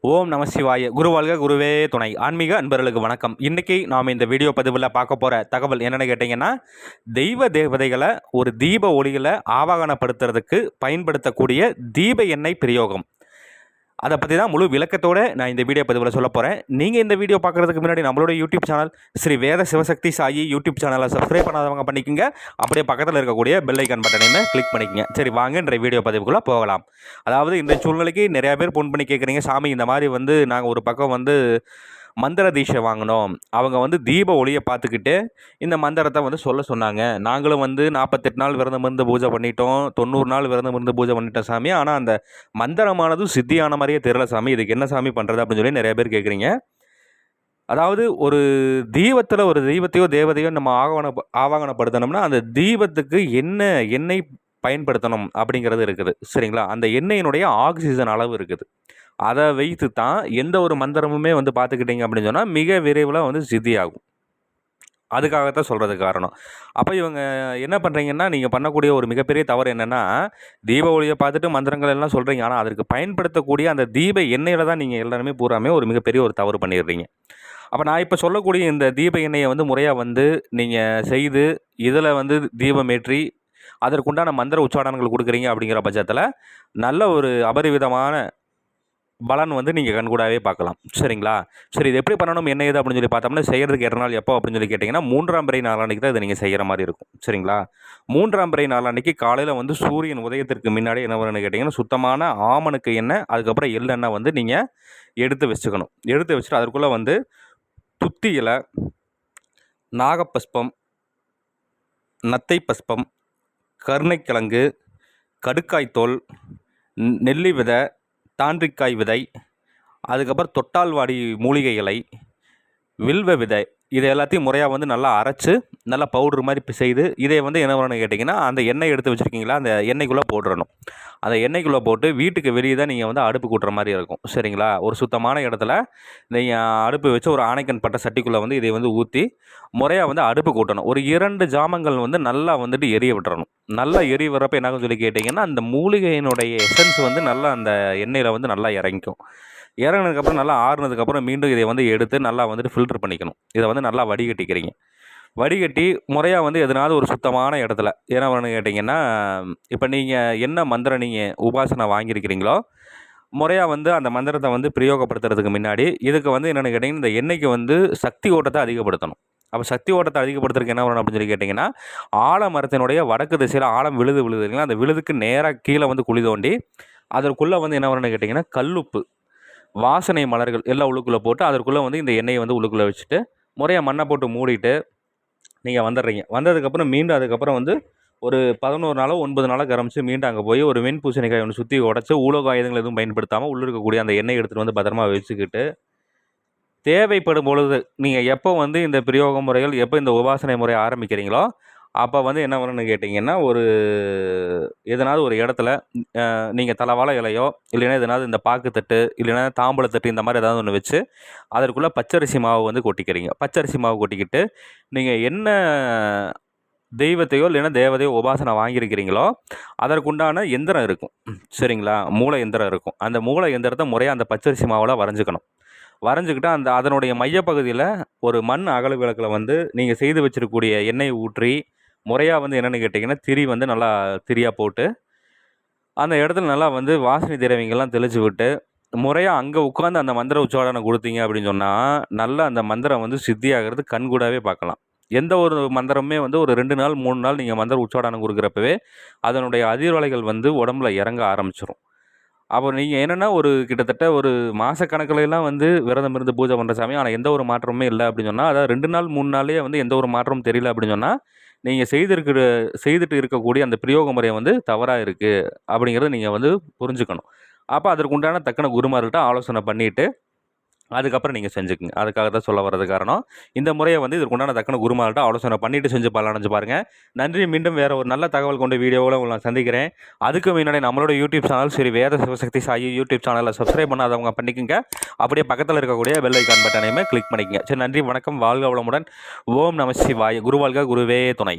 ஓம் நம சிவாய. குருவாழ்க குருவே துணை. ஆன்மீக அன்பர்களுக்கு வணக்கம். இன்றைக்கி நாம் இந்த வீடியோ பதிவில் பார்க்க போகிற தகவல் என்னென்னு கேட்டிங்கன்னா தெய்வ தேவதைகளை ஒரு தீப ஒளியில் ஆவாகனப்படுத்துறதுக்கு பயன்படுத்தக்கூடிய தீப எண்ணெய் பிரயோகம். அதை பற்றி தான் முழு விளக்கத்தோடு நான் இந்த வீடியோ பதிவில் சொல்ல போகிறேன் நீங்கள் இந்த வீடியோ பார்க்குறதுக்கு முன்னாடி நம்மளோட YouTube channel Sri Veda Sivashakti Sai YouTube சேனலை சப்ஸ்கிரைப் பண்ணாதவங்க பண்ணிக்கோங்க. அப்படியே பக்கத்தில் இருக்கக்கூடிய பெல் ஐக்கான் பட்டனையுமே கிளிக் பண்ணிக்கங்க. சரி வாங்க வீடியோ பதிவுக்குள்ளே போகலாம். அதாவது இந்த சூழ்நிலைக்கு நிறையா பேர் ஃபோன் பண்ணி கேட்குறீங்க சாமி இந்த மாதிரி வந்து நாங்கள் ஒரு பக்கம் வந்து மந்திர தீட்சை வாங்கினோம். அவங்க வந்து தீப ஒளியை பார்த்துக்கிட்டு இந்த மந்திரத்தை வந்து சொல்ல சொன்னாங்க. நாங்களும் வந்து நாற்பத்தெட்டு நாள் விரதம் இருந்து பூஜை பண்ணிட்டோம். தொண்ணூறு நாள் விரதம் இருந்து பூஜை பண்ணிட்டோம் சாமி. ஆனால் அந்த மந்திரமானது சித்தியான மாதிரியே தெரியல சாமி. இதுக்கு என்ன சாமி பண்ணுறது அப்படின்னு சொல்லி நிறைய பேர் கேட்குறீங்க அதாவது ஒரு தீபத்தில் ஒரு தெய்வத்தையோ தேவதையோ நம்ம ஆகவன ஆவாகனப்படுத்தணும்னா அந்த தீபத்துக்கு என்ன எண்ணெய் பயன்படுத்தணும் அப்படிங்கிறது இருக்குது. சரிங்களா? அந்த எண்ணெயினுடைய ஆக்சிஜன் அளவு இருக்குது. அதை வைத்து தான் எந்த ஒரு மந்திரமுமே வந்து பார்த்துக்கிட்டிங்க அப்படின்னு சொன்னால் மிக விரைவில் வந்து சித்தியாகும். அதுக்காகத்தான் சொல்கிறது காரணம். அப்போ இவங்க என்ன பண்ணுறீங்கன்னா நீங்கள் பண்ணக்கூடிய ஒரு மிகப்பெரிய தவறு என்னென்னா தீப ஒளியை பார்த்துட்டு மந்திரங்கள் எல்லாம் சொல்கிறீங்க ஆனால் அதற்கு பயன்படுத்தக்கூடிய அந்த தீப எண்ணெயில் தான் நீங்கள் எல்லாருமே பூராமே ஒரு மிகப்பெரிய ஒரு தவறு பண்ணிடுறீங்க. அப்போ நான் இப்போ சொல்லக்கூடிய இந்த தீப எண்ணெயை வந்து முறையாக வந்து நீங்கள் செய்து இதில் வந்து தீபம் ஏற்றி அதற்குண்டான மந்திர உச்சாடனங்கள் கொடுக்குறீங்க அப்படிங்கிற பட்சத்தில் நல்ல ஒரு அபரிவிதமான பலன் வந்து நீங்கள் கண்கூடாவே பார்க்கலாம். சரிங்களா? சரி இது எப்படி பண்ணணும்? என்ன ஏது அப்படின்னு சொல்லி பார்த்தோம்னா செய்கிறதுக்கு எட்டு நாள் எப்போ அப்படின்னு சொல்லி கேட்டிங்கன்னா மூன்றாம் பிறை நாளான்னைக்கு தான் இதை நீங்கள் செய்கிற மாதிரி இருக்கும். சரிங்களா? மூன்றாம் பிறை நாளான்னைக்கு காலையில் வந்து சூரியன் உதயத்திற்கு முன்னாடி என்ன வரும்னு கேட்டிங்கன்னா சுத்தமான ஆமனுக்கு எண்ணெய் அதுக்கப்புறம் எள்ளெண்ணெய் வந்து நீங்கள் எடுத்து வச்சுக்கணும். எடுத்து வச்சுட்டு அதற்குள்ளே வந்து துத்தி இலை நாகப்பஸ்பம் நத்தை பஸ்பம் கருணைக்கிழங்கு கடுக்காய்த்தோல் நெல்லி விதை தாண்டிக்காய் விதை அதுக்கப்புறம் தொட்டால்வாடி மூலிகை இலை வில்வ விதை இது எல்லாத்தையும் முறையாக வந்து நல்லா அரைச்சி நல்லா பவுடர் மாதிரி செய்து இதை வந்து என்ன பண்ணணும் கேட்டிங்கன்னா அந்த எண்ணெய் எடுத்து வச்சுருக்கீங்களா அந்த எண்ணெய்க்குள்ளே போட்டுடணும் அந்த எண்ணெய்க்குள்ளே போட்டு வீட்டுக்கு வெளியே தான் நீங்கள் வந்து அடுப்பு கூட்டுற மாதிரி இருக்கும். சரிங்களா? ஒரு சுத்தமான இடத்துல நீங்கள் அடுப்பு வச்சு ஒரு ஆணைக்கன் பட்ட சட்டிக்குள்ளே வந்து இதை வந்து ஊற்றி முறையாக வந்து அடுப்பு கூட்டணும். ஒரு இரண்டு ஜாமங்கள் வந்து நல்லா வந்துட்டு எரிய விட்டுறணும். நல்லா எரி வரப்போ என்ன சொல்லி கேட்டிங்கன்னா அந்த மூலிகையினுடைய எசன்ஸ் வந்து நல்லா அந்த எண்ணெயில் வந்து நல்லா இறங்கிக்கும். இறங்கினதுக்கப்புறம் நல்லா ஆறுனதுக்கப்புறம் மீண்டும் இதை வந்து எடுத்து நல்லா வந்துட்டு ஃபில்ட்ரு பண்ணிக்கணும். இதை வந்து நல்லா வடிகட்டிக்கிறீங்க. வடிகட்டி முறையாக வந்து எதனாவது ஒரு சுத்தமான இடத்துல என்ன பண்ணு கேட்டிங்கன்னா இப்போ நீங்கள் என்ன மந்திரம் நீங்கள் உபாசனை வாங்கியிருக்கிறீங்களோ முறையாக வந்து அந்த மந்திரத்தை வந்து பிரயோகப்படுத்துறதுக்கு முன்னாடி இதுக்கு வந்து என்னென்னு கேட்டிங்கன்னா இந்த எண்ணெய்க்கு வந்து சக்தி ஓட்டத்தை அதிகப்படுத்தணும். அப்போ சக்தி ஓட்டத்தை அதிகப்படுத்துறதுக்கு என்ன வரணும் அப்படின்னு சொல்லி கேட்டிங்கன்னா ஆலமரத்தினுடைய வடக்கு திசையில் ஆழம் விழுது விழுதுங்களா அந்த விழுதுக்கு நேராக கீழே வந்து குழி தோண்டி அதற்குள்ளே வந்து என்ன வரணும்னு கேட்டிங்கன்னா கல்லுப்பு. வாசனை மலர்கள் எல்லாம் உள்ளுக்குள்ளே போட்டு அதற்குள்ளே வந்து இந்த எண்ணெயை வந்து உள்ளுக்குள்ளே வச்சுட்டு முறையாக மண்ணை போட்டு மூடிட்டு நீங்கள் வந்துடுறீங்க. வந்ததுக்கப்புறம் மீண்டும் அதுக்கப்புறம் வந்து ஒரு பதினோரு நாளோ ஒன்பது நாளோ கரமிச்சு மீண்டும் அங்கே போய் ஒரு வெண் பூசணிக்காய் ஒன்று சுற்றி உடச்சி உலோக ஆயுதங்கள் எதுவும் பயன்படுத்தாமல் உள்ளே இருக்கக்கூடிய அந்த எண்ணெய் எடுத்துகிட்டு வந்து பத்திரமா வச்சுக்கிட்டு தேவைப்படும் பொழுது நீங்கள் எப்போ வந்து இந்த பிரயோக முறைகள் எப்போ இந்த உபாசனை முறை ஆரம்பிக்கிறீங்களோ அப்போ வந்து என்ன வரும்னு கேட்டிங்கன்னா ஒரு எதனாவது ஒரு இடத்துல நீங்கள் தலவாழை இலையோ இல்லைன்னா எதனாவது இந்த பாக்குத்தட்டு இல்லைன்னா தாம்பழத்தட்டு இந்த மாதிரி ஏதாவது ஒன்று வச்சு அதற்குள்ளே பச்சரிசி மாவு வந்து கொட்டிக்கிறீங்க. பச்சரிசி மாவு கொட்டிக்கிட்டு நீங்கள் என்ன தெய்வத்தையோ இல்லைன்னா தேவதையோ உபாசனை வாங்கியிருக்கிறீங்களோ அதற்குண்டான எந்திரம் இருக்கும். சரிங்களா? மூளை எந்திரம் இருக்கும். அந்த மூளை எந்திரத்தை முறையாக அந்த பச்சரிசி மாவில் வரைஞ்சிக்கணும். வரைஞ்சிக்கிட்டு அந்த அதனுடைய மையப்பகுதியில் ஒரு மண் அகல விளக்கில் வந்து நீங்கள் செய்து வச்சிருக்கக்கூடிய எண்ணெய் ஊற்றி முறையாக வந்து என்னென்னு கேட்டிங்கன்னா திரி வந்து நல்லா திரியாக போட்டு அந்த இடத்துல நல்லா வந்து வாசனை திரவியங்கள்லாம் தெளிச்சு விட்டு முறையாக அங்கே உட்காந்து அந்த மந்திர உச்சாடனை கொடுத்தீங்க அப்படின்னு சொன்னால் நல்லா அந்த மந்திரம் வந்து சித்தியாகிறது கண்கூடாவே பார்க்கலாம். எந்த ஒரு மந்திரமே வந்து ஒரு ரெண்டு நாள் மூணு நாள் நீங்கள் மந்திர உச்சாடனம் கொடுக்குறப்பவே அதனுடைய அதிர்வலைகள் வந்து உடம்புல இறங்க ஆரம்பிச்சிடும் அப்போ நீங்கள் என்னென்னா ஒரு கிட்டத்தட்ட ஒரு மாதக்கணக்கிலலாம் வந்து விரதம் இருந்து பூஜை பண்ணுற சாமி ஆனால் எந்த ஒரு மாற்றமுமே இல்லை அப்படின்னு சொன்னால் அதாவது ரெண்டு நாள் மூணு நாளே வந்து எந்த ஒரு மாற்றமும் தெரியல அப்படின்னு சொன்னால் நீங்கள் செய்திருக்கிற செய்துட்டு இருக்கக்கூடிய அந்த பிரயோக முறை வந்து தவறாக இருக்குது அப்படிங்கிறத நீங்கள் வந்து புரிஞ்சுக்கணும். அப்போ அதற்கு உண்டான தக்கன குருமார்கிட்ட ஆலோசனை பண்ணிவிட்டு அதுக்கப்புறம் நீங்கள் செஞ்சுக்குங்க. அதுக்காக தான் சொல்ல வர்றது காரணம். இந்த முறையை வந்து இதுக்கு உண்டான தக்கன குருமார்கிட்ட ஆலோசனை பண்ணிவிட்டு செஞ்சு பலனடைஞ்சு பாருங்கள் நன்றி. மீண்டும் வேறு ஒரு நல்ல தகவல் கொண்ட வீடியோவில் உங்களை நான் சந்திக்கிறேன். அதுக்கு முன்னாடி நம்மளோட யூடியூப் சேனல் சரி வேத சிவசக்தி சாயி யூடியூப் சேனலில் சப்ஸ்கிரைப் பண்ணாதவங்க பண்ணிக்கோங்க. அப்படியே பக்கத்தில் இருக்கக்கூடிய பெல் ஐக்கான் பட்டனையுமே கிளிக் பண்ணிக்கங்க. சரி நன்றி. வணக்கம். வாழ்க வளமுடன். ஓம் நம சிவாய. குருவாழ்க குருவே துணை.